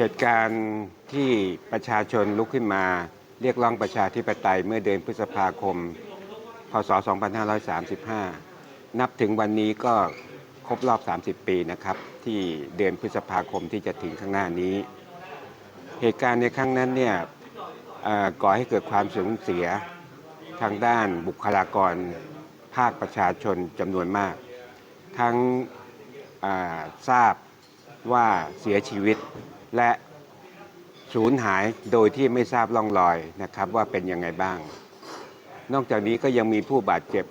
เหตุการณ์ที่ประชาชนลุกขึ้นมา เรียกร้องประชาธิปไตยเมื่อเดือนพฤษภาคม พศ 2535 นับถึงวันนี้ก็ครบรอบ 30 ปีนะครับ ที่เดือนพฤษภาคมที่จะถึงข้างหน้านี้ เหตุการณ์ในครั้งนั้นเนี่ยก่อให้เกิดความสูญเสียทางด้านบุคลากร ภาคประชาชนจำนวนมาก ทั้งทราบว่าเสียชีวิต และสูญหายโดยที่ไม่ทราบร่องรอยนะครับว่าเป็นยังไงบ้าง นอกจากนี้ก็ยังมีผู้บาดเจ็บ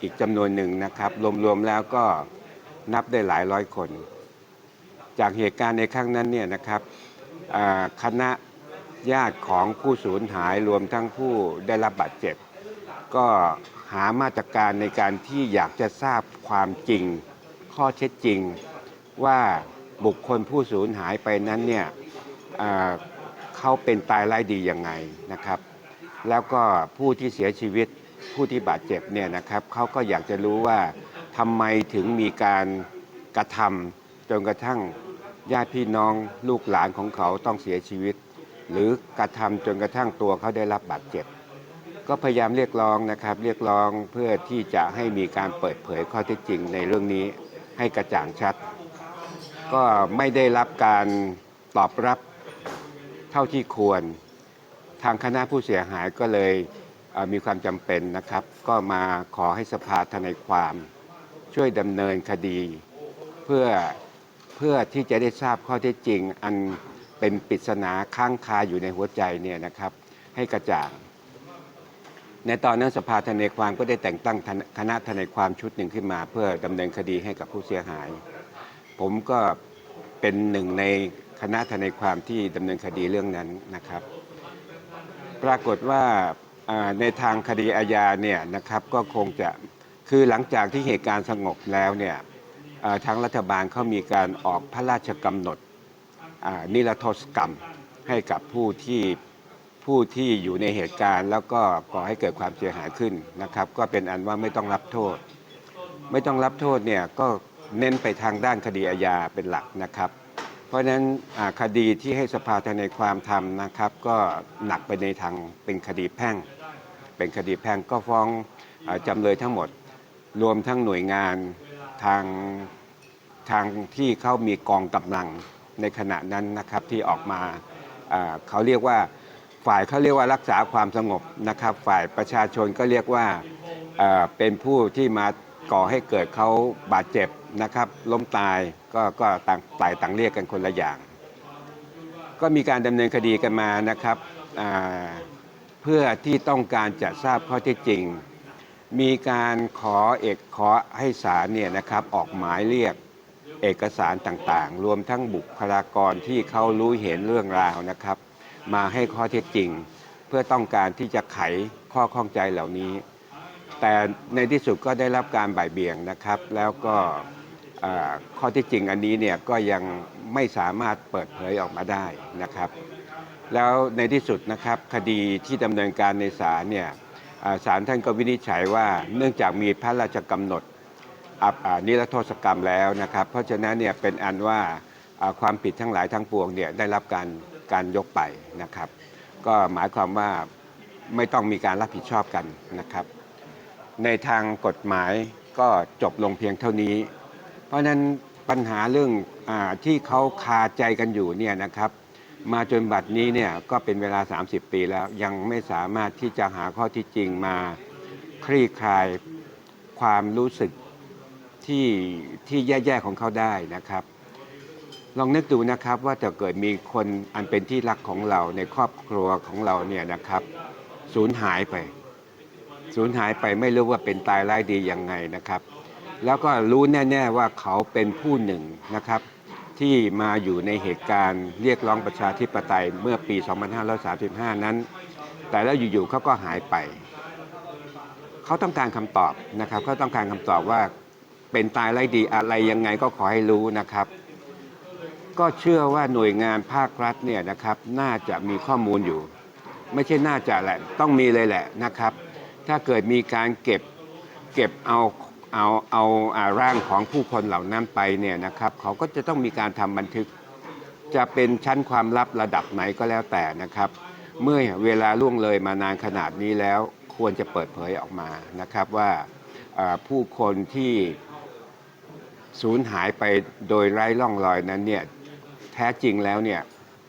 อีกจำนวนหนึ่งนะครับรวมๆแล้วก็นับได้หลายร้อยคน จากเหตุการณ์ในครั้งนั้นเนี่ยนะครับคณะญาติของผู้สูญหายรวมทั้งผู้ได้รับบาดเจ็บ ก็หามาตรการในการที่อยากจะทราบความจริง ข้อเท็จจริงว่า บุคคลผู้สูญหายไปนั้นเนี่ยเขาเป็นตายไร้ายดียังไงนะครับ แล้วก็ผู้ที่เสียชีวิตผู้ที่บาดเจ็บเนี่ยนะครับเขาก็อยากจะรู้ว่าทำไมถึงมีการกระทำจนกระทั่งญาติพี่น้องลูกหลานของเขาต้องเสียชีวิต หรือกระทำจนกระทั่งตัวเขาได้รับบาดเจ็บ ก็พยายามเรียกร้องนะครับ เรียกร้องเพื่อที่จะให้มีการเปิดเผยข้อเท็จจริงในเรื่องนี้ให้กระจ่างชัด ก็ไม่ได้รับการตอบรับเท่าที่ควร ทางคณะผู้เสียหายก็เลยมีความจำเป็นนะครับ ก็มาขอให้สภาทนายความช่วยดำเนินคดี เพื่อเพื่อที่จะได้ทราบข้อเท็จจริง อันเป็นปริศนาค้างคาอยู่ในหัวใจเนี่ยนะครับ ให้กระจ่างในตอนนั้นสภาทนายความก็ได้แต่งตั้งคณะทนายความชุดหนึ่งขึ้นมา เพื่อดำเนินคดีให้กับผู้เสียหาย ผมก็เป็นหนึ่งในคณะทนายความที่ดำเนินคดีเรื่องนั้นนะครับ ปรากฏว่าในทางคดีอาญาเนี่ยนะครับก็คงจะคือหลังจากที่เหตุการณ์สงบแล้วเนี่ยทางรัฐบาลเขามีการออกพระราชกำหนดนิรโทษกรรมให้กับผู้ที่ผู้ที่อยู่ในเหตุการณ์ แล้วก็ก่อให้เกิดความเสียหายขึ้นนะครับ ก็เป็นอันว่าไม่ต้องรับโทษ ไม่ต้องรับโทษเนี่ยก็ เน้นไปทางด้านคดีอาญาเป็นหลักนะครับ เพราะฉะนั้นคดีที่ให้สภาทนายความทำนะครับ ก็หนักไปในทางเป็นคดีแพ่ง เป็นคดีแพ่งก็ฟ้องจำเลยทั้งหมด รวมทั้งหน่วยงานทางทางที่เขามีกองกำลังในขณะนั้นนะครับที่ออกมาเขาเรียกว่าฝ่ายเขาเรียกว่ารักษาความสงบนะครับ ฝ่ายประชาชนก็เรียกว่าเป็นผู้ที่มา ก่อให้เกิดเขาบาดเจ็บนะครับ ล้มตายก็ก็ต่างฝ่ายต่างเรียกกันคนละอย่าง ก็มีการดำเนินคดีกันมานะครับเพื่อที่ต้องการจะทราบข้อเท็จจริง มีการขอเอกขอให้ศาลเนี่ยนะครับออกหมายเรียกเอกสารต่างๆ รวมทั้งบุคลากรที่เขารู้เห็นเรื่องราวนะครับ มาให้ข้อเท็จจริง เพื่อต้องการที่จะไขข้อข้องใจเหล่านี้ แต่ในที่สุดก็ได้รับการบ่ายเบี่ยงนะครับ แล้วก็ข้อที่จริงอันนี้เนี่ยก็ยังไม่สามารถเปิดเผยออกมาได้นะครับ แล้วในที่สุดนะครับคดีที่ดำเนินการในศาลเนี่ยศาลท่านก็วินิจฉัยว่าเนื่องจากมีพระราชกำหนดนิรโทษกรรมแล้วนะครับ เพราะฉะนั้นเนี่ยเป็นอันว่าความผิดทั้งหลายทั้งปวงเนี่ยได้รับการการยกไปนะครับ ก็หมายความว่าไม่ต้องมีการรับผิดชอบกันนะครับ ในทางกฎหมายก็จบลงเพียงเท่านี้ เพราะนั้นปัญหาเรื่องอที่เขาคาใจกันอยู่เนี่ยนะครับ มาจนบัดนี้เนี่ยก็เป็นเวลา 30 ปีแล้วยังไม่สามารถที่จะหาข้อที่จริงมาคลี่คลายความรู้สึกที่ที่แย่ๆของเขาได้นะครับ ลองนึกดูนะครับว่าจะเกิดมีคนอันเป็นที่รักของเราในครอบครัวของเราเนี่ยนะครับสูญหายไป สูญหายไปไม่รู้ว่าเป็นตายร้ายดียังไงนะครับ แล้วก็รู้แน่ ๆว่าเขาเป็นผู้หนึ่งนะครับ ที่มาอยู่ในเหตุการณ์เรียกร้องประชาธิปไตยเมื่อปี 2535 นั้น แต่แล้วอยู่ๆเขาก็หายไป เขาต้องการคำตอบนะครับเขาต้องการคำตอบว่าเป็นตายร้ายดีอะไรยังไงก็ขอให้รู้นะครับก็เชื่อว่าหน่วยงานภาครัฐเนี่ยนะครับน่าจะมีข้อมูลอยู่ ไม่ใช่น่าจะแหละ ต้องมีเลยแหละนะครับ ถ้าเกิดมีการเก็บเก็บเอาเอาเอาอาร่างของผู้คนเหล่านั้นไปเนี่ยนะครับเขาก็จะต้องมีการทำบันทึก จะเป็นชั้นความลับระดับไหนก็แล้วแต่นะครับ เมื่อเวลาล่วงเลยมานานขนาดนี้แล้วควรจะเปิดเผยออกมานะครับว่าผู้คนที่สูญหายไปโดยไร้ร่องรอยนั้นเนี่ยแท้จริงแล้วเนี่ย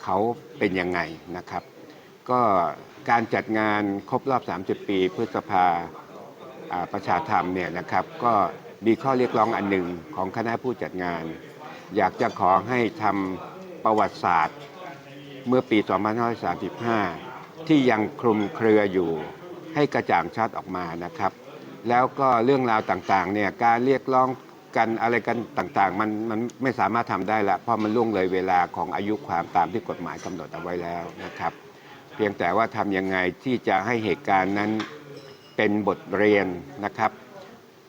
เขาเป็นยังไงนะครับ ก็ การจัดงานครบรอบ 30 ปีพฤษภาประชาธรรมเนี่ยนะครับ ก็มีข้อเรียกร้องอันหนึ่งของคณะผู้จัดงาน อยากจะขอให้ทำประวัติศาสตร์ เมื่อปี 2535 ที่ยังคลุมเครืออยู่ให้กระจ่างชัดออกมานะครับ แล้วก็เรื่องราวต่างๆเนี่ยการเรียกร้องกันอะไรกันต่างๆ มันมันไม่สามารถทำได้ละเพราะมันล่วงเลยเวลาของอายุความตามที่กฎหมายกำหนดเอาไว้แล้วนะครับ เพียงแต่ว่าทำยังไงที่จะให้เหตุการณ์นั้นเป็นบทเรียนนะครับ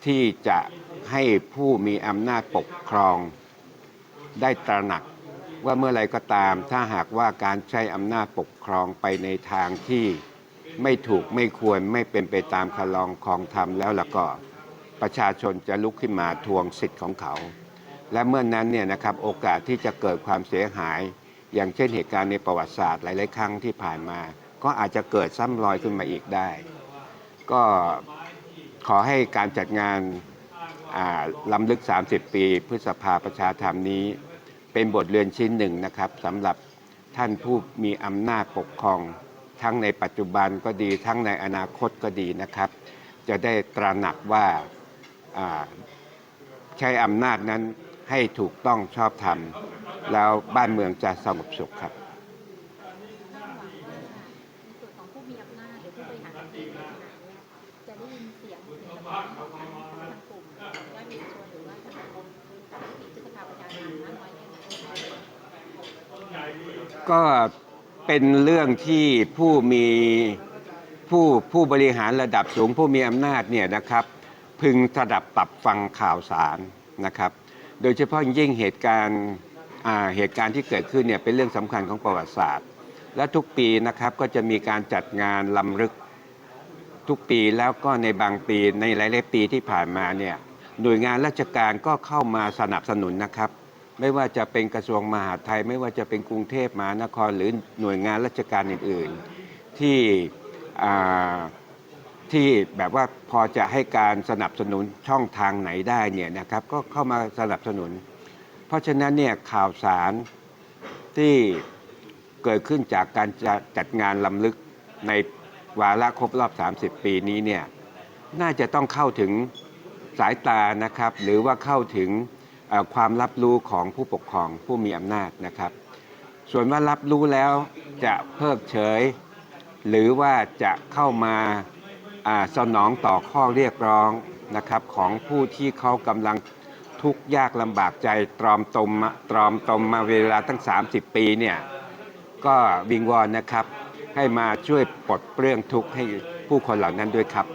ที่จะให้ผู้มีอำนาจปกครอง ได้ตระหนักว่าเมื่อไรก็ตาม ถ้าหากว่าการใช้อำนาจปกครองไปในทางที่ไม่ถูกไม่ควรไม่เป็นไปตามคลองคองธรรมแล้วล่ะก็ประชาชนจะลุกขึ้นมาทวงสิทธิ์ของเขา และเมื่อนนั้นเนี่ยนะครับโอกาสที่จะเกิดความเสียหาย อย่างเช่นเหตุการณ์ในประวัติศาสตร์หลาย ๆ ครั้งที่ผ่านมา ก็อาจจะเกิดซ้ำรอยขึ้นมาอีกได้ ก็ขอให้การจัดงานล้ำลึก 30 ปีพฤษภาประชาธรรมนี้ เป็นบทเรียนชิ้นหนึ่งนะครับสำหรับท่านผู้มีอำนาจปกครอง ทั้งในปัจจุบันก็ดีทั้งในอนาคตก็ดีนะครับ จะได้ตระหนักว่าใช้อำนาจนั้น ให้ถูกต้องชอบธรรม แล้วบ้านเมืองจะสงบสุขครับก็เป็นเรื่องที่ผู้มีผู้ผู้บริหารระดับสูงผู้มีอำนาจเนี่ยนะครับ พึงระดับตับฟังข่าวสารนะครับ โดยเฉพาะยิ่งเหตุการณ์เหตุการณ์ที่เกิดขึ้นเนี่ยเป็นเรื่องสำคัญของประวัติศาสตร์ และทุกปีนะครับก็จะมีการจัดงานลำลึกทุกปีแล้วก็ในบางปีในหลายๆปีที่ผ่านมาเนี่ยหน่วยงานราชการก็เข้ามาสนับสนุนนะครับ ไม่ว่าจะเป็นกระทรวงมหาดไทย ไม่ว่าจะเป็นกรุงเทพมหานครหรือหน่วยงานราชการอื่น ๆ ที่อ่า ที่แบบว่าพอจะให้การสนับสนุนช่องทางไหนได้เนี่ยนะครับก็เข้ามาสนับสนุน เพราะฉะนั้นเนี่ยข่าวสารที่เกิดขึ้นจากการจะจัดงานลำลึกในวาระครบรอบ 30 ปีนี้เนี่ยน่าจะต้องเข้าถึงสายตานะครับ หรือว่าเข้าถึงความรับรู้ของผู้ปกครองผู้มีอำนาจนะครับ ส่วนว่ารับรู้แล้วจะเพิกเฉย หรือว่าจะเข้ามา สนองต่อข้อเรียกร้องนะครับของผู้ที่เขากำลังทุกข์ยากลำบากใจตรอมตมมาตรอมตมมาเวลาตั้ง 30 ปีเนี่ยก็วิงวอนนะครับ ให้มาช่วยปลดเปลื้องทุกข์ให้ผู้คนเหล่านั้นด้วยครับ